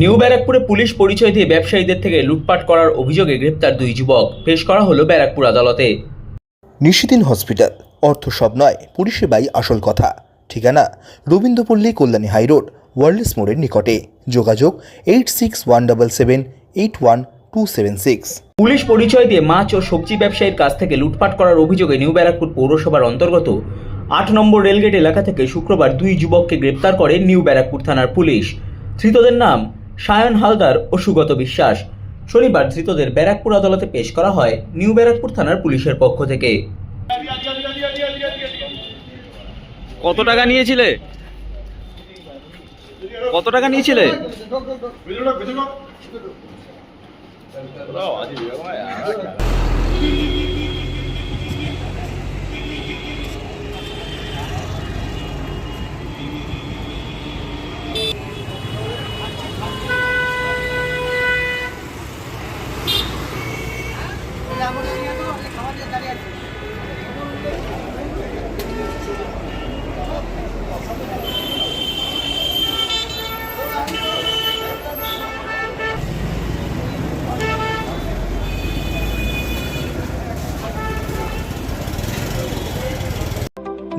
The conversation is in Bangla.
নিউ ব্যারাকপুরে পুলিশ পরিচয় দিয়ে ব্যবসায়ীদের থেকে লুটপাট করার অভিযোগে গ্রেপ্তার দুই যুবক। পেশ করা হলো ব্যারাকপুর আদালতে। নিশিদিন হসপিটাল। অর্থ সব নয় পরিষেবাই আসল কথা। ঠিকানা রবীন্দ্রপল্লী কল্যাণী হাইরোড ওয়ার্ল্ডস মোড়ের নিকটে। যোগাযোগ eight six one double seven eight one two seven six. Police পরিচয় দিয়ে মাছ ও সবজি ব্যবসায়ীর কাছ থেকে লুটপাট করার অভিযোগে নিউ ব্যারাকপুর পৌরসভার অন্তর্গত আট নম্বর রেলগেট এলাকা থেকে শুক্রবার দুই যুবককে গ্রেপ্তার করে নিউ ব্যারাকপুর থানার পুলিশ। ধৃতদের নাম সায়ন হালদার ও সুগত বিশ্বাস। শনিবার ধৃতদের ব্যারাকপুর আদালতে পেশ করা হয় নিউ ব্যারাকপুর থানার পুলিশের পক্ষ থেকে। কত টাকা নিয়েছিলে? কত টাকা নিয়েছিলে? আবর্জনা নিয়ে তো খাবার দাঁড়িয়ে আছে।